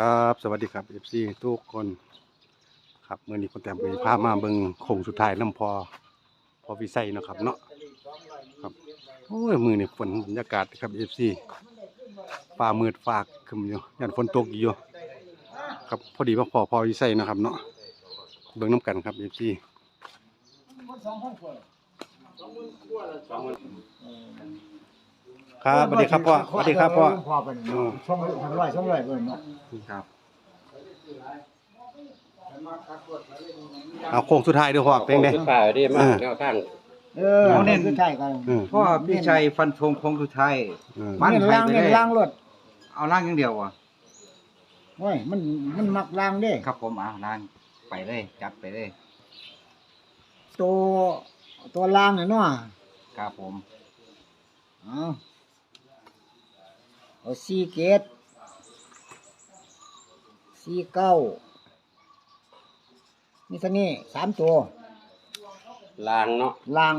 ครับ สวัสดีครับ FC ทุกคน ครับเมื่อนี้คนแต่งไปพามาเบิงโค้งสุดท้ายน้ำพอ พอวิไสเนาะครับเนาะครับโอ้ยมือนี่ฝนบรรยากาศครับ FC ฟ้ามืดฟ้าครึมอยู่ยันฝนตกอยู่ครับพอดีว่าพอพอวิไสนะครับ เนาะเบิงน้ำกันครับ FC ค รับสวัสดีครับพ่อสวัสดีครับพ่อ พ่อเป็นช่องทำไรช่องไรเบิ่งเนาะครับเอาโค้งสุดท้ายเด้อพ่อเป็นไงสุดท้ายได้มาอ่าแนวทางเออเน้นคือใช่กันอืม พ่อพี่ชัยฟันธงโค้งสุดท้าย อืม มันเน้นล่างให้ไปเน้นเลยล่างรถเอาล่างอย่างเดียวอะโอ้ยมันมันมักล่างเด้ครับผมเอาล่างไปเลยจัดไปเลยตัวตัวล่างเนี่ยเนาะครับผม เอา เอาสี่เกตสี่เก้านี่ท่านี้สามตัวลางเนาะล่าง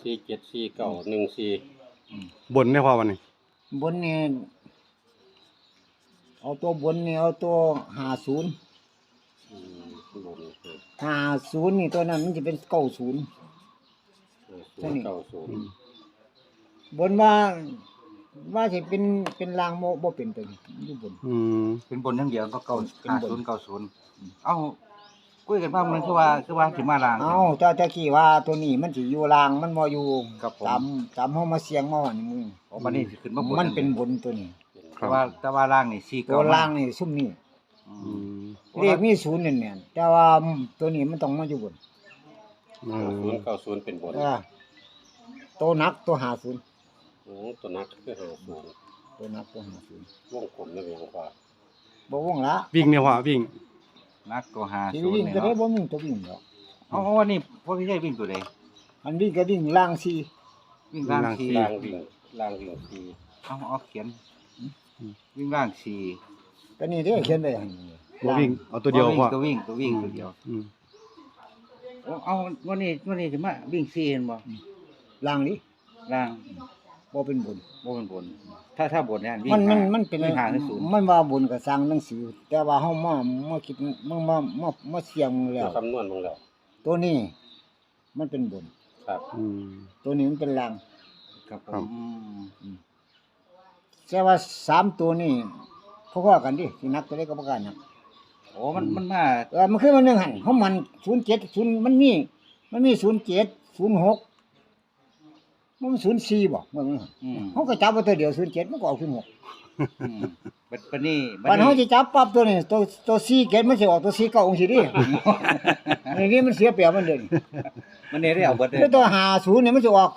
สี่เจ็ดสี่เก้าหนึ่งสี่บนได้พ่อวันนี้บนนี่เอาตัวบนนี่เอาตัวห้าศูนย์อืมบนคือห้าศูนย์นี่ตัวนั้นมันจะเป็นเก้าศูนย์ศูนย์เก้าศูนย์บนว่า ว่าสิเป็นเป็นรางโมบ่เป็นตัวนี้อยู่บน อืมเป็นบนอย่างเดียวก็เก้าเป็นห้าบน ศูนย์เก้าศูนย์เอาคุยกันว่ามันคือว่าคือว่าสิมาล่าง เอาเจ้าตะกี้ว่าตัวนี้มันสิอยู่รางมันบ่อยู่ครับผม ตามตามเฮามาเสียงมาว่านี่มึงโอ้บัดนี้สิขึ้นมาบนมันเป็นบนตัวนี้แต่ว่าแต่ว่าล่างนี่สี่ตัเก้าวล่างนี่ซุ่มนี่อือืมมเลขมีศูนย์นี่แม่นแต่ว่าตัวนี้มันต้องมาอยู่บนอืศูมนย์เก้าศูนย์เป็นบนเออตัวหนักตัวหาศูนย์ โอ้ตัวนักคือห้าศูนย์ตัวหนักตัวหาศูนย์วงกลมนี่เองกว่าบ่วงละวิ่งเนี่ยพ่อวิ่งนักตัวห้าสิศูนวิ่งย์ก็เนี่ยได้เนาะบ่มีตัววิ่งดอกเอาเอาวันนี้พ่อพี่ชัยวิ่งตัวใดอันวิ่งก็วิ่งล่างสี่วิ่งล่างสี่ลางวิ่งลางวิ่งสี่เอาเอาเขียนวิ่งล่างสี่ตัวนี้เด้อเขียนไว้ให้บ่วิ่งเอาตัวเดียวพ่อตัววิ่งตัววิ่งตัวเดียวอืมโอ้เอาวันนี้วันนี้สิมาวิ่งสี่เห็นบ่ล่างนี่ล่าง บ่เป็นบนบ่เป็นบน ถ้าถ้าบนเนี่ยวิ่งมันมันหามันเป็นวิ่งหาคือศูนย์มันว่าบุญกับสร้างหนังสือ แต่ว่าเฮามามาคิดมามามามาเสียงแล้ว คำนวณมึงแล้ว ตัวนี้ มันเป็นบุญ ครับ อืม ตัวนี้มันเป็นลางครับผครับมแต่ว่าสามตัวนี้พอๆกันดิสินักตัวเล็กก็บ่กล้านักโอ้มันมันมาเออมันคือมันหนึงหั่นเฮามัน07 0มันมี มันมี07 06 มัน04บ่มันอืมเฮาก็จับไว้ตัวเดียว07มันก็ออก06อืมบัดบัดนี้บัดเฮาสิจับปั๊บตัวนี้ตัวตัว47มันสิออกตัว49องศาดิอันนี้มันเสียเปรียบมันเด้มันเนี่ยได้เอาเบิดเลยแล้วตัวหาศูนย์เนี่ยมันจะออก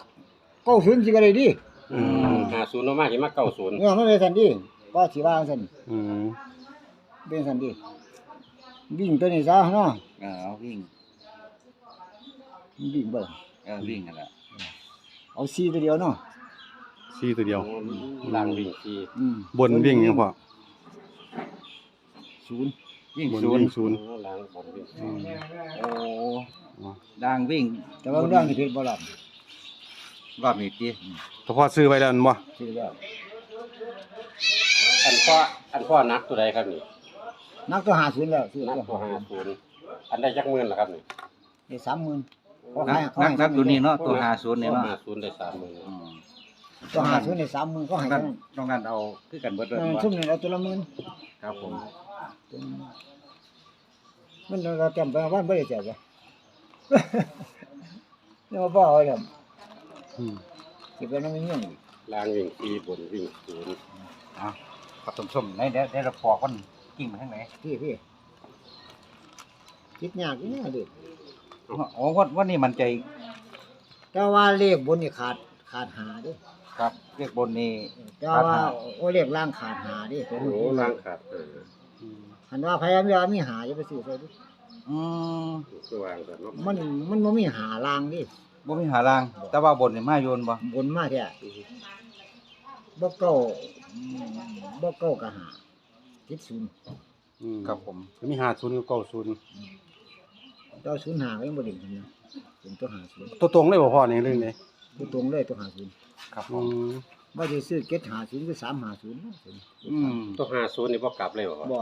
เก้าศูนย์สิก็ได้ดิอืมห้าศูนย์ออกมาเห็นมาเก้าศูนย์เออมันเป็นสันดิก็สิว่าสันอืมเป็นสันดิวิ่งตัวนี้ซะเนาะเออเอาวิ่งวิ่งเบ่เออวิ่งกันละ เอาซีตัวเดียวเนาะสี่ตัวเดียวลางวิ่งสี่อืมบนวิ่งเนี่ยพ่อศูนย์วิ่งบนศูนวิ่ย์งศูนย์ลางบนวิ่งอืสี่มโอ้อ๋อดังวิ่งแต่ว่าเรื่องที่ผิดบ่ล่ะรอบนี้ติถ้าพ่อซื้อไว้แล้วนั่นบ่ซื้อแล้วอันพ่ออันพ่อนักตัวใดครับนี่นักตัวหาศูนย์แล้วซื้อนักตัวตัวห้าศูนย์อันได้จักหมื่นเหรอครับนี่ได้สามหมื่นเขา นัให้กเขานัให้กนักตัวนี้เนาะตัวห้าศูนย์เนี่ยเนาะห้าศูนย์ได้สามหมื่นอืมตัวหาศูนย์ได้สามหมื่นเขาให้ต้องเท่าการนั้นต้องการเอาคือกันเบิดเลยเออบ่ซุ่มนี่เราตัวละหมื่นครับผมมันเราจำไปว่าบ่ได้แจกจ้ะเนี่ยบ่เอาเลยอืมสิเป็นน้ำมันยังอีกลางวิ่งสี่บนวิ่งศูนย์เอาผสมส้มๆไหนเดี๋ยวเดี๋ยวเราปอกมันกิ่งไปทางไหนพี่พี่คิดยากอยู่เนี่ยเด็ก โอ้วันวันนี้มันใจแต่ว่าเลขบนนี่ขาดขาดหาเดิครับเรียกบนนี้ แต่ว่าโอ้เลขล่างขาดหาเดิโอ้โหลางขาดเอออืมหันว่าพยายามจะมีหาจะไปซื้อใส่ดิอืมคือวางแต่เนาะมันมันบ่มีหาล่างดิบ่มีหาราง แต่ว่าบนนี่มาโยนบ่บนมาแท้บ่เก้าบ่เก้ากะหาทิศศูนย์อืมครับผม มีห้าศูนย์กับเก้าศูนย์ เจ้าศูนย์หาก็ยังบ่ดิ่งนะเป็นตัวหาศูนย์ตัวตรงเลยบ่พ่อนี่เรื่องนี้ตัวตรงเลยตัวหาศูนย์ครับผอืมมว่าจะซื้อเก็ตหาศูนย์ก็สามหาศูนย์อืมต้องหาศูนย์นี่บ่กลับเลยบ่บ่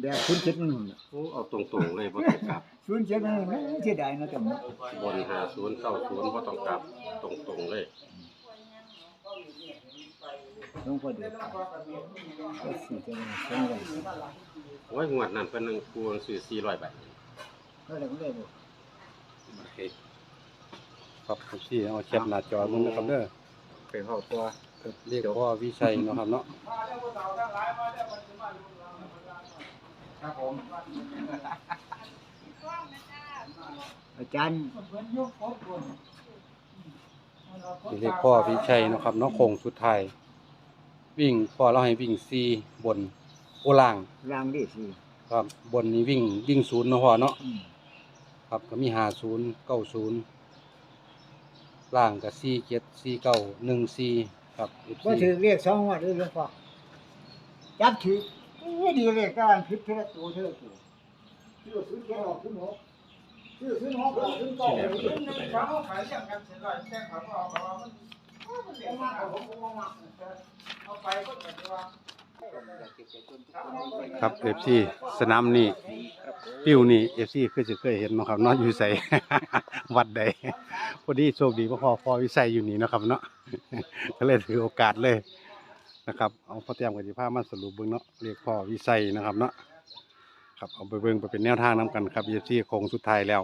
แบบศูนย์เจ็ดมันหุ่นน่ะโอ้เอาตรงๆเลยบ่ต้องกลับศูนย์เจ็ดมันหุ่นนะเสียดายนะแต่บนหาศูนย์เก้าศูนย์บ่ต้องกลับ ตรงๆเลยต้องพอดีก็สี่จังหวะสองร้อยโอ้ยงวดนั้นเพิ่นนึงกูซื้อ400ใบ ก็เลยก็เลยบอกโอเคครับเอฟซีเอาแคปหน้าจอมึงนะครับเด้อไปเข้าตัวเรียกพ่อวิชัยเนาะครับเนาะครับผมอาจารย์นี่เรียกพ่อวิชัยเนาะครับเนาะโค้งสุดท้ายวิ่งพ่อเราให้วิ่งซีบนโอล่างรางดีสิครับบนนี้วิ่งวิ่งศูนย์เนาะพ่อเนาะอืม ครับก็มีห้าศูนย์เก้าศูนย์ล่างก็สี่เจ็ดสี่เก้าหนึ่งสี่ครับ FC ก็ถือเรียกสองวัดเลยหลวงพ่อจับถือโอ้ดีเลยการพิษเท่าตัวเท่าตัวชื่อซื้อแค่หลอกซื้อหกชื่อซื้อหกซื้อเก้าซื้อหนึ่งสองขายอย่างกันเสร็จแล้วแจ้งเขาเอาเขามันมันเสียมากกว่าผมผมมากเอาไปก็แบบว่า ครับเอฟซีสนามนี่ปิ้วนี่เอฟซีคือจะเคยเห็นนาะครับนาะอยู่ใส่ วัดใดพอดีโชคดีพ่อพ่อพ่อวิสัยอยู่นี่นะครับเนาะ ก็เลยถือโอกาสเลยนะครับเอาพ่อเตรียมกับสิพามาสรุปเบิ่งเนาะเรียกพ่อวิสัยนะครับเนาะครับเอาไปเบิ่งไปเป็นแนวทางนํกันครับเอฟซีโค้งสุดท้ายแล้ว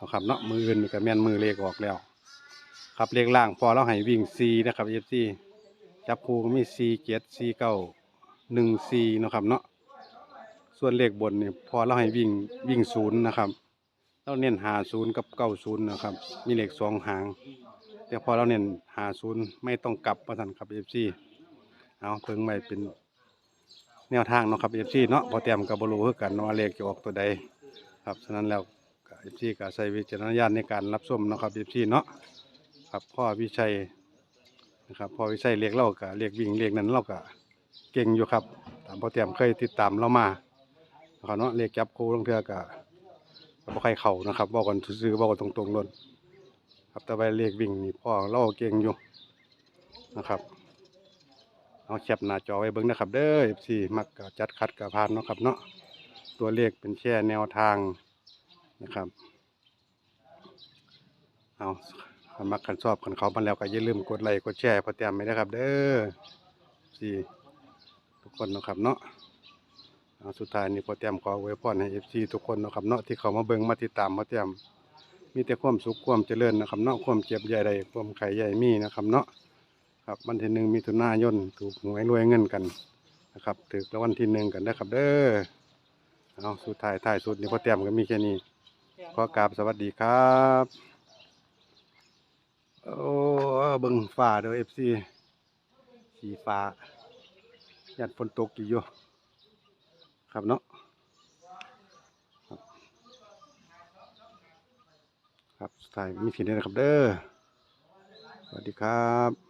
นะครับเนาะมืออื่นนี่ก็แม่นมือเลขออกแล้ว ครับเลขล่างพอเราให้วิ่งซีนะครับเอฟซีจับคู่ก็มีซีเจ็ดซีเก้า หนึ่งซีเนะครับเนาะส่วนเลขบนเนี่ยพอเราให้วิ่งวิ่งศูนย์นะครับเราเน้นหาศูนย์กับเก้าศูนย์นะครับ มีเลขสองหาง แต่พอเราเน้นหาศูนย์ไม่ต้องกลับประทันครับเอฟซีเอาเพิ่งไม่เป็นแนวทางเนาะครับเอฟซีเนาะพอเตรียมกับบรูคือกันว่าเลขจะออกตัวใดครับฉะนั้นแล้วเอฟซีก็ใช้วิจารณญาณในการรับชมเนาะครับเอฟซีเนาะครับพ่อวิชัยนะครับพ่อวิชัยเรียกเราก็เรียกวิ่งเรียกนั้นเราก็ เก่งอยู่ครับ ตามพอเตรียมเคยติดตามเรามานะครับเนาะเลขจับคู่ลงเทือกะก็บ่ใครเข่านะครับบอกกันซื้อบอกกันตรงๆล้นครับแต่ว่าเลขวิ่งนี่พ่อเราเก่งอยู่นะครับเอาแคปหน้าจอไว้เบิ่งนะครับ เด้อ FC มักกจัดคัดกับพานเนาะครับเนาะตัวเลขเป็นแค่แนวทางนะครับเอาคันมักคันชอบคันเขามาแล้วก็อย่าลืมกดไลค์กดแชร์พอแต้มไว้นะครับ เด้อ FC ทุก คนนะครับเนาะสุดท้ายนี้พอเตรียมขออวยพรให้เอฟซีทุกคนนะครับเนาะที่เขามาเบิ่งมาติดตามพอเตรียมมีแต่ความสุขความเจริญนะครับเนาะความเจ็บใหญ่ใดความไข่ใหญ่มีนะครับเนาะครับวันที่หนึ่งมีถุนายนถูกหวยรวยเงินกันนะครับถือแล้ววันที่หนึ่งกันนะครับเด้อเอาสุดท้ายท้ายสุดนี้พอเตรียมก็มีแค่นี้ขอกราบสวัสดีครับโอ้เบิ่งฟ้าเด้อเอฟซีสีฟ้า ยันฝนตกอยู่ครับเนาะครับครับสุดท้ายมีเพียงนี้นะครับเด้อสวัสดีครับ